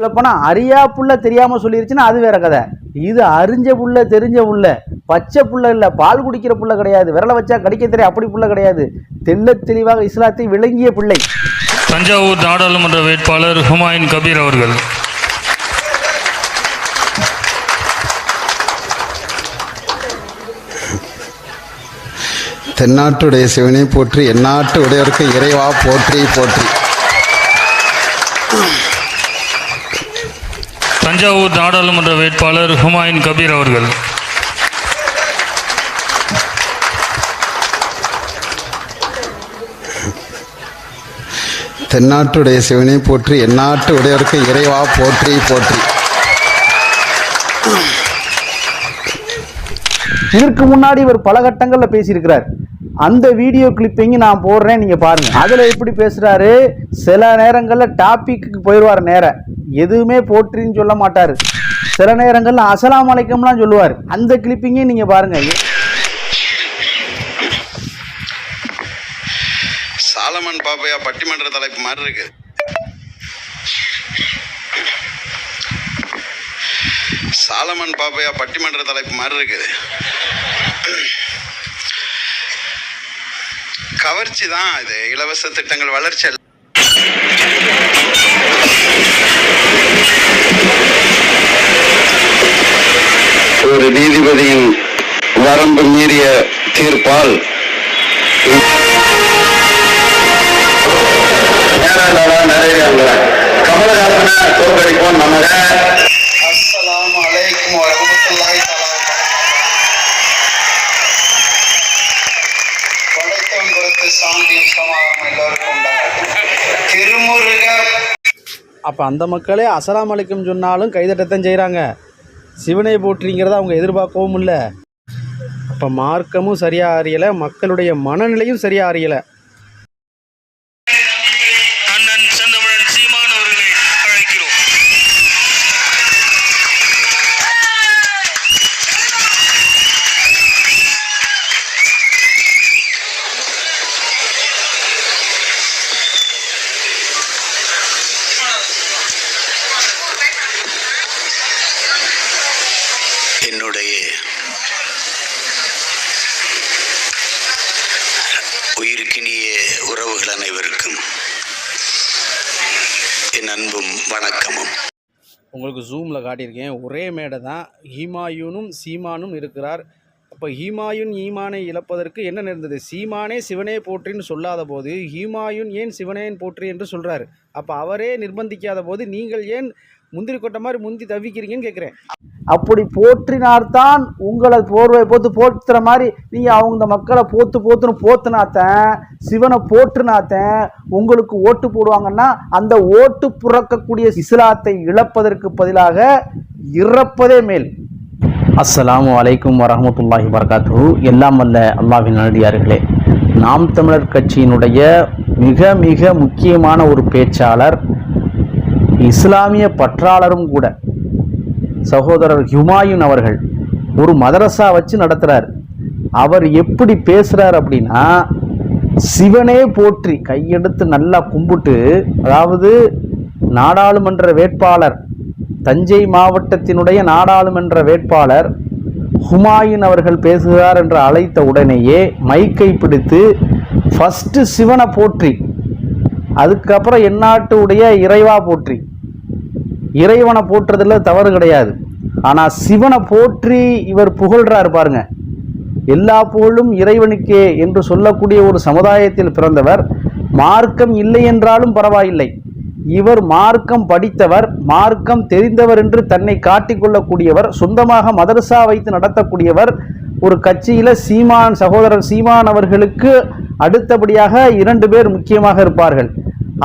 சொல்லப்போனா அறியா புள்ள தெரியாம சொல்லிருச்சுன்னா அது வேற கதை. இது அறிஞ்ச புள்ள தெரிஞ்ச புள்ள பச்சை புள்ள இல்ல பால் குடிக்கிற புள்ள கிடையாது விரல வச்சா கடிக்க தெரியும் அப்படி புள்ள கிடையாது. தெள்ளத் தெளிவாக இஸ்லாத்தை விளங்கிய பிள்ளை. தஞ்சாவூர் நாடாளுமன்ற வேட்பாளர் ஹுமாயூன் கபீர் அவர்கள். தென்னாட்டுடைய சிவனை போற்றி எந்நாட்டு உடையவருக்கு இறைவா போற்றி போற்றி. தஞ்சாவூர் நாடாளுமன்ற வேட்பாளர் ஹுமாயூன் கபீர் அவர்கள். தென்னாட்டுடைய சிவனை போற்றி எந்நாட்டு உடையவருக்கு இறைவா போற்றி போற்றி. இதற்கு முன்னாடி இவர் பல கட்டங்கள்ல பேசியிருக்கிறார். அந்த வீடியோ கிளிப்பிங் நான் போடுறேன் நீங்க பாருங்க. அதுல எப்படி பேசுறாரு? சில நேரங்கள்ல டாபிக்கு போயிடுவார் நேரம் எதுவுமே போற்றின்னு சொல்ல மாட்டாரு. சில நேரங்கள்ல அசலாம் அலைக்கம்லாம் சொல்லுவார். அந்த கிளிப்பிங்கே நீங்க பாருங்க. சாலமன் பாப்பையா பட்டிமன்ற தலைப்பு மாதிரி இருக்கு. சாலமன் பாப்பையா பட்டிமன்ற தலைப்பு மாதிரி இருக்குது கவர்ச்சி தான் இது. இலவச திட்டங்கள் வளர்ச்சி ஒரு நீதிபதியின் வரம்பு மீறிய தீர்ப்பால் கமலஹாசன தோற்கடிப்போம் நம்ம. அப்போ அந்த மக்களே அசலாம் அலைக்கும் சொன்னாலும் கைதட்டத்தான் செய்கிறாங்க சிவனை போற்றிங்கிறத அவங்க எதிர்பார்க்கவும் இல்லை. அப்போ மார்க்கமும் சரியாக அறியலை மக்களுடைய மனநிலையும் சரியாக அறியலை. உங்களுக்கு ஜூமில் காட்டியிருக்கேன். ஒரே மேடை தான். ஹீமாயூனும் சீமானும் இருக்கிறார். அப்போ ஹீமாயுன் ஈமானை இழப்பதற்கு என்ன நேர்ந்தது? சீமானே சிவனே போற்றின்னு சொல்லாத போது ஹீமாயுன் ஏன் சிவனேன் போற்றி என்று சொல்கிறார் அப்போ அவரே நிர்பந்திக்காத போது நீங்கள் ஏன் முந்திரி கொட்ட மாதிரி முந்தி தவிக்கிறீங்கன்னு கேட்குறேன் அப்படி போற்றினார்தான் உங்களை போர்வை போத்து போத்துற மாதிரி நீங்கள் அவங்க இந்த மக்களை போத்து போத்துன்னு போத்துனாத்தன் சிவனை போற்றுனாத்தன் உங்களுக்கு ஓட்டு போடுவாங்கன்னா அந்த ஓட்டு புறக்கக்கூடிய இஸ்லாத்தை இழப்பதற்கு பதிலாக இறப்பதே மேல். அஸ்ஸலாமு அலைக்கும் வரஹமத்துல்லாஹி வரகாத்து எல்லாம் வல்ல அல்லாஹ்வின் நல்லடியார்களே நாம் தமிழர் கட்சியினுடைய மிக மிக முக்கியமான ஒரு பேச்சாளர் இஸ்லாமிய பற்றாளரும் கூட சகோதரர் ஹுமாயூன் அவர்கள் ஒரு மதரசா வச்சு நடத்துகிறார் அவர் எப்படி பேசுறார் அப்படின்னா சிவனே போற்றி கையெடுத்து நல்லா கும்பிட்டு அதாவது நாடாளுமன்ற வேட்பாளர் தஞ்சை மாவட்டத்தினுடைய நாடாளுமன்ற வேட்பாளர் ஹுமாயூன் அவர்கள் பேசுகிறார் என்று அழைத்த உடனேயே மைக்கை பிடித்து ஃபஸ்ட்டு சிவனை போற்றி அதுக்கப்புறம் எந்நாட்டுடைய இறைவா போற்றி. இறைவனை போற்றுறதுல தவறு கிடையாது. ஆனால் சிவனை போற்றி இவர் புகழ்றார் பாருங்க. எல்லா புகழும் இறைவனுக்கே என்று சொல்லக்கூடிய ஒரு சமுதாயத்தில் பிறந்தவர். மார்க்கம் இல்லை என்றாலும் பரவாயில்லை. இவர் மார்க்கம் படித்தவர் மார்க்கம் தெரிந்தவர் என்று தன்னை காட்டிக்கொள்ளக்கூடியவர் சொந்தமாக மதரசா வைத்து நடத்தக்கூடியவர். ஒரு கட்சியில் சீமான் சகோதரர் சீமான் அவர்களுக்கு அடுத்தபடியாக இரண்டு பேர் முக்கியமாக இருப்பார்கள்.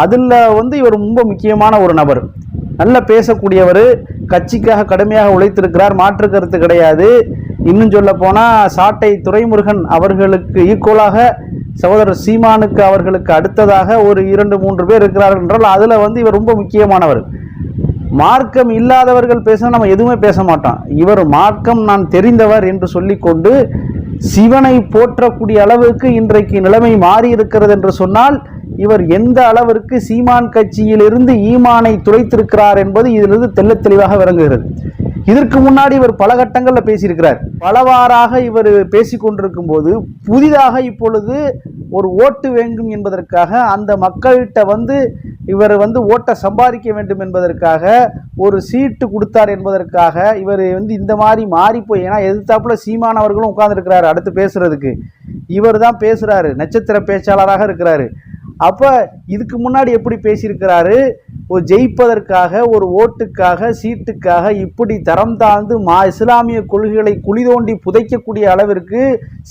அதில் வந்து இவர் ரொம்ப முக்கியமான ஒரு நபர். நல்ல பேசக்கூடியவர் கட்சிக்காக கடுமையாக உழைத்திருக்கிறார் மாற்று கருத்து கிடையாது. இன்னும் சொல்ல போனால் சாட்டை துரைமுருகன் அவர்களுக்கு ஈக்குவலாக சகோதரர் சீமானுக்கு அவர்களுக்கு அடுத்ததாக ஒரு இரண்டு மூன்று பேர் இருக்கிறார்கள் என்றால் அதில் வந்து இவர் ரொம்ப முக்கியமானவர். மார்க்கம் இல்லாதவர்கள் பேச நம்ம எதுவுமே பேச மாட்டோம். இவர் மார்க்கம் நான் தெரிந்தவர் என்று சொல்லிக்கொண்டு சிவனை போற்றக்கூடிய அளவுக்கு இன்றைக்கு நிலைமை மாறி இருக்கிறது என்று சொன்னால் இவர் எந்த அளவிற்கு சீமான் கட்சியிலிருந்து ஈமானை துளைத்திருக்கிறார் என்பது இதிலிருந்து தெள்ளத் தெளிவாக விளங்குகிறது. இதற்கு முன்னாடி இவர் பல கட்டங்களில் பேசியிருக்கிறார். பலவாறாக இவர் பேசி கொண்டிருக்கும் போது புதிதாக இப்பொழுது ஒரு ஓட்டு வேண்டும் என்பதற்காக அந்த மக்கள்கிட்ட வந்து இவர் வந்து ஓட்டை சம்பாதிக்க வேண்டும் என்பதற்காக ஒரு சீட்டு கொடுத்தார் என்பதற்காக இவர் வந்து இந்த மாதிரி மாறி போய் ஏன்னா எதிர்த்தாப்புல சீமானவர்களும் உட்கார்ந்துருக்கிறாரு அடுத்து பேசுறதுக்கு. இவர் தான் பேசுறாரு நட்சத்திர பேச்சாளராக இருக்கிறாரு. அப்ப இதுக்கு முன்னாடி எப்படி பேசியிருக்கிறாரு? ஒரு ஜெயிப்பதற்காக ஒரு ஓட்டுக்காக சீட்டுக்காக இப்படி தரம் தாழ்ந்து மா இஸ்லாமிய கொள்கைகளை குழி தோண்டி புதைக்கக்கூடிய அளவிற்கு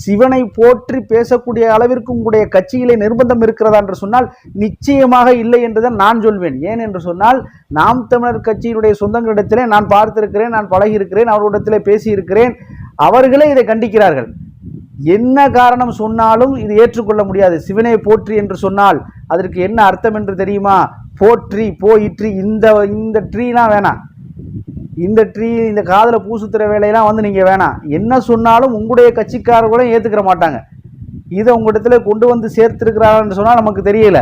சிவனை போற்றி பேசக்கூடிய அளவிற்கு உங்களுடைய கட்சியிலே நிர்பந்தம் இருக்கிறதா என்று சொன்னால் நிச்சயமாக இல்லை என்றுதான் நான் சொல்வேன். ஏன் என்று சொன்னால் நாம் தமிழர் கட்சியினுடைய சொந்தங்களிடத்திலே நான் பார்த்திருக்கிறேன் நான் பழகியிருக்கிறேன் அவர்களிடத்திலே பேசியிருக்கிறேன். அவர்களே இதை கண்டிக்கிறார்கள். என்ன காரணம் சொன்னாலும் இது ஏற்றுக்கொள்ள முடியாது. சிவனை போற்றி என்று சொன்னால் அதற்கு என்ன அர்த்தம் என்று தெரியுமா? போற்றி போயிற்று. இந்த இந்த ட்ரீலாம் வேணாம் இந்த ட்ரீ இந்த காதில் பூசுத்துற வேலையெல்லாம் வந்து நீங்கள் வேணாம் என்ன சொன்னாலும் உங்களுடைய கட்சிக்காரர் கூட ஏற்றுக்கிற மாட்டாங்க. இதை உங்களிடத்துல கொண்டு வந்து சேர்த்திருக்கிறார்கள் சொன்னால் நமக்கு தெரியல.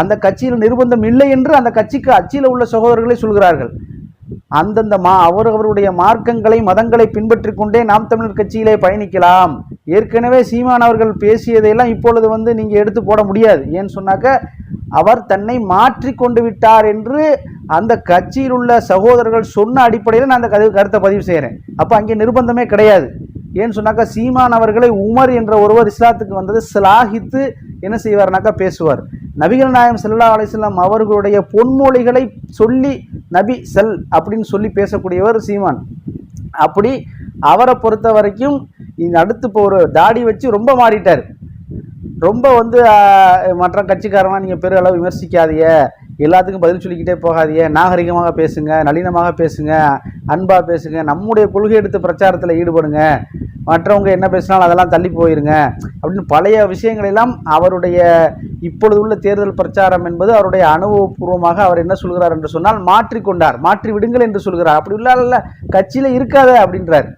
அந்த கட்சியில் நிர்பந்தம் இல்லை என்று அந்த கட்சிக்கு அச்சியில் உள்ள சகோதரர்களை சொல்கிறார்கள். அந்தந்த மா அவரவருடைய மார்க்கங்களை மதங்களை பின்பற்றி கொண்டே நாம் தமிழர் கட்சியிலே பயணிக்கலாம். ஏற்கனவே சீமான் அவர்கள் பேசியதையெல்லாம் இப்பொழுது வந்து நீங்கள் எடுத்து போட முடியாது. ஏன்னு சொன்னாக்க அவர் தன்னை மாற்றி கொண்டு விட்டார் என்று அந்த கட்சியில் உள்ள சகோதரர்கள் சொன்ன அடிப்படையில் நான் அந்த கருத்தை பதிவு செய்கிறேன் அப்போ அங்கே நிர்பந்தமே கிடையாது. ஏன்னு சொன்னாக்கா சீமான் அவர்களை உமர் என்ற ஒருவர் இஸ்லாத்துக்கு வந்தது சிலாகித்து என்ன செய்வார்னாக்கா பேசுவார். நபிகள் நாயம் செல்லா அலிஸ்லாம் அவர்களுடைய பொன்மொழிகளை சொல்லி நபி செல் அப்படின்னு சொல்லி பேசக்கூடியவர் சீமான். அப்படி அவரை பொறுத்த வரைக்கும் அடுத்து இப்போ ஒரு தாடி வச்சு ரொம்ப மாறிட்டார். ரொம்ப வந்து மற்ற கட்சிக்காரங்களாம் நீங்கள் பெரிய அளவு விமர்சிக்காதீங்க. எல்லாத்துக்கும் பதில் சொல்லிக்கிட்டே போகாதீங்க. நாகரிகமாக பேசுங்க நளினமாக பேசுங்க அன்பாக பேசுங்க நம்முடைய கொள்கை எடுத்து பிரச்சாரத்தில் ஈடுபடுங்க. மற்றவங்க என்ன பேசினாலும் அதெல்லாம் தள்ளி போயிருங்க அப்படின்னு பழைய விஷயங்களெல்லாம் அவருடைய இப்பொழுது உள்ள தேர்தல் பிரச்சாரம் என்பது அவருடைய அனுபவபூர்வமாக அவர் என்ன சொல்கிறார் என்று சொன்னால் மாற்றிக்கொண்டார் மாற்றி விடுங்கள் என்று சொல்கிறார். அப்படி இல்ல கட்சியில் இருக்காத அப்படின்றார்.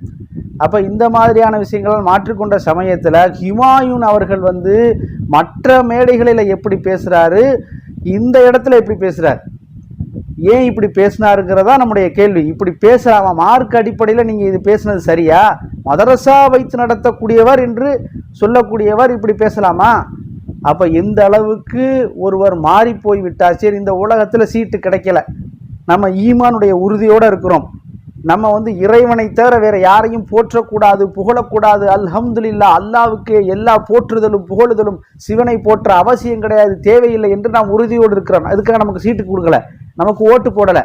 அப்போ இந்த மாதிரியான விஷயங்களால் மாற்றிக்கொண்ட சமயத்தில் ஹுமாயூன் அவர்கள் வந்து மற்ற மேடைகளில் எப்படி பேசுகிறாரு இந்த இடத்துல எப்படி பேசுகிறார் ஏன் இப்படி பேசினாருங்கிறதா நம்முடைய கேள்வி. இப்படி பேசலாமா மார்க் அடிப்படையில் நீங்கள் இது பேசுனது சரியா? மதரசா வைத்து நடத்தக்கூடியவர் என்று சொல்லக்கூடியவர் இப்படி பேசலாமா? அப்போ எந்த அளவுக்கு ஒருவர் மாறி போய் சரி இந்த உலகத்தில் சீட்டு கிடைக்கல. நம்ம ஈமானுடைய உறுதியோடு இருக்கிறோம். நம்ம வந்து இறைவனை தவிர வேற யாரையும் போற்றக்கூடாது புகழக்கூடாது. அல்ஹம்துலில்லா அல்லாவுக்கு எல்லா போற்றுதலும் புகழுதலும் சிவனை போற்ற அவசியம் கிடையாது தேவையில்லை என்று நாம் உறுதியோடு இருக்கிறோம். அதுக்காக நமக்கு சீட்டு கொடுக்கல. நமக்கு ஓட்டு போடலை.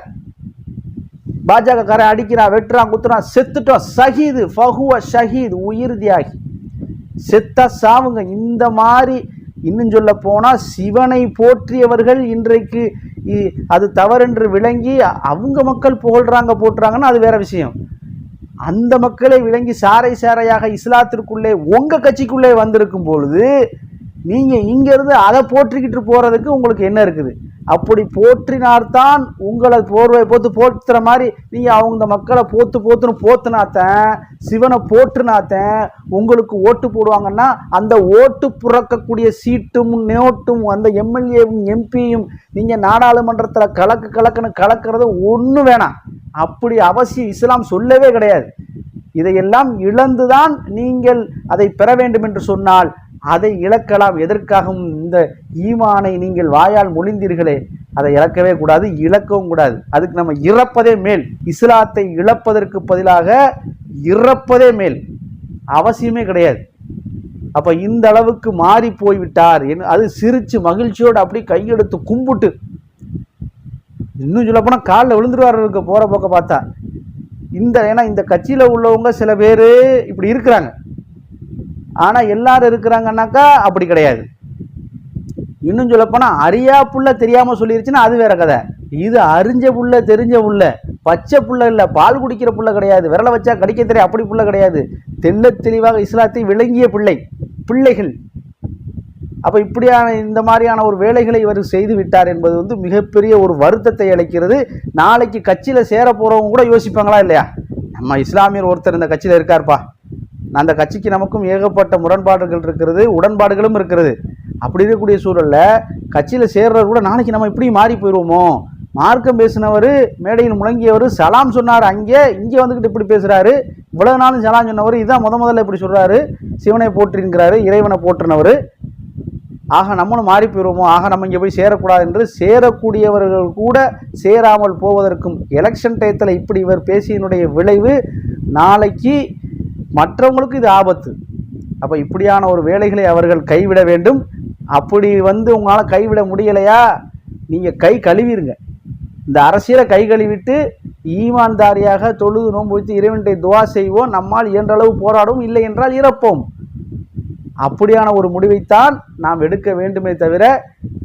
பாஜக காரை அடிக்கிறான் வெட்டுறான் குத்துறான் செத்துட்டோம். ஷஹீது ஃபஹுவ ஷஹீத் உயிர் தியாகி. செத்தா சாவுங்க. இந்த மாதிரி இன்னும் சொல்ல போனால் சிவனை போற்றியவர்கள் இன்றைக்கு இ- அது தவறென்று விளங்கி அவங்க மக்கள் புகழ்றாங்க போட்டுறாங்கன்னா அது வேற விஷயம். அந்த மக்களை விளங்கி சாரை சாரையாக இஸ்லாத்திற்குள்ளே உங்கள் கட்சிக்குள்ளே வந்திருக்கும் பொழுது நீங்கள் இங்கேருந்து அதை போற்றிக்கிட்டு போகிறதுக்கு உங்களுக்கு என்ன இருக்குது? அப்படி போற்றினார்தான் உங்களை போர்வை போத்து போத்துற மாதிரி நீங்கள் அவங்க இந்த மக்களை போத்து போத்துன்னு போத்துனாத்தன் சிவனை போற்றுனாத்தன் உங்களுக்கு ஓட்டு போடுவாங்கன்னா அந்த ஓட்டு புறக்கக்கூடிய சீட்டும் நோட்டும் அந்த எம்எல்ஏவும் எம்பியும் நீங்கள் நாடாளுமன்றத்தில் கலக்கு கலக்குன்னு கலக்கிறது ஒன்றும் வேணாம். அப்படி அவசியம் இஸ்லாம் சொல்லவே கிடையாது. இதையெல்லாம் இழந்துதான் நீங்கள் அதை பெற வேண்டும் என்று சொன்னால் அதை இழக்கலாம். எதற்காகவும் இந்த ஈமானை நீங்கள் வாயால் மொழிந்தீர்களே அதை இழக்கவே கூடாது இழக்கவும் கூடாது. அதுக்கு நம்ம இறப்பதே மேல். இஸ்லாத்தை இழப்பதற்கு பதிலாக இறப்பதே மேல். அவசியமே கிடையாது. அப்ப இந்த அளவுக்கு மாறி போய்விட்டார். என்று அது சிரிச்சு மகிழ்ச்சியோடு அப்படி கையெடுத்து கும்பிட்டு இன்னும் சொல்ல போனால் காலில் விழுந்துருவாருக்கு போகிற போக்க பார்த்தா. இந்த ஏன்னா இந்த கட்சியில் உள்ளவங்க சில பேர் இப்படி இருக்கிறாங்க. ஆனால் எல்லாரும் இருக்கிறாங்கன்னாக்கா அப்படி கிடையாது. இன்னும் சொல்லப்போனால் அறியா புள்ள தெரியாமல் சொல்லிருச்சுன்னா அது வேற கதை. இது அறிஞ்ச புள்ள தெரிஞ்ச புள்ள பச்சை புள்ள இல்லை பால் குடிக்கிற புள்ள கிடையாது விரலை வச்சா கடிக்க தெரியும் அப்படி புள்ள கிடையாது. தெல்ல தெளிவாக இஸ்லாத்தை விளங்கிய பிள்ளை பிள்ளைகள். அப்போ இப்படியான இந்த மாதிரியான ஒரு வேலைகளை இவர் செய்து விட்டார் என்பது வந்து மிகப்பெரிய ஒரு வருத்தத்தை அளிக்கிறது. நாளைக்கு கட்சியில் சேர போகிறவங்க கூட யோசிப்பாங்களா இல்லையா? நம்ம இஸ்லாமியர் ஒருத்தர் இந்த கட்சியில் இருக்கார்ப்பா. அந்த கட்சிக்கு நமக்கும் ஏகப்பட்ட முரண்பாடுகள் இருக்கிறது உடன்பாடுகளும் இருக்கிறது. அப்படி இருக்கக்கூடிய சூழல்ல கட்சியில் சேர்றது கூட நாளைக்கு நம்ம இப்படி மாறி போயிடுவோமோ மார்க்கம் பேசினவர் மேடையில் முழங்கியவர் சலாம் சொன்னார் அங்கே இங்கே வந்துக்கிட்டு இப்படி பேசுகிறாரு இவ்வளவு நாளும் சலாம் சொன்னவர் இதான் முத முதல்ல இப்படி சொல்கிறாரு சிவனை போற்றிருக்கிறாரு இறைவனை போற்றினவர். ஆக நம்மளும் மாறி போயிடுவோமோ ஆக நம்ம இங்கே போய் சேரக்கூடாது என்று சேரக்கூடியவர்கள் கூட சேராமல் போவதற்கும் எலெக்ஷன் டயத்தில் இப்படி இவர் பேசியனுடைய விளைவு நாளைக்கு மற்றவங்களுக்கு இது ஆபத்து. அப்போ இப்படியான ஒரு வேலைகளை அவர்கள் கைவிட வேண்டும். அப்படி வந்து உங்களால் கைவிட முடியலையா? நீங்கள் கை கழுவிருங்க. இந்த அரசியலை கை கழுவிட்டு ஈமான்தாரியாக தொழுது நோன்பு வைத்து இறைவன்றை துவா செய்வோம். நம்மால் இயன்றளவு போராடும் இல்லை என்றால் இறப்போம். அப்படியான ஒரு முடிவைத்தான் நாம் எடுக்க வேண்டுமே தவிர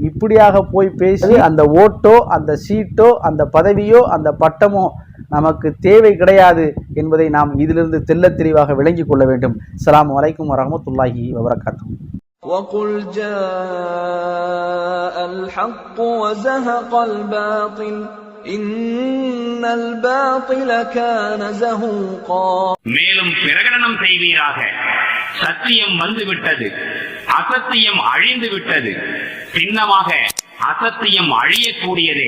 இப்படியாக போய் பேசி அந்த ஓட்டோ அந்த சீட்டோ அந்த பதவியோ அந்த பட்டமோ நமக்கு தேவை கிடையாது என்பதை நாம் இதிலிருந்து தெள்ளத் தெளிவாக விளங்கிக் கொள்ள வேண்டும் அஸ்ஸலாமு அலைக்கும் வரஹ்மத்துல்லாஹி வபரகாத்துஹு وقل جاء الحق وزهق الباطل إن الباطل كان زهوقا மேலும் பிரகடனம் செய்வீராக சத்தியம் வந்துவிட்டது அசத்தியம் அழிந்து விட்டது சின்னமாக அசத்தியம் அழியக்கூடியதே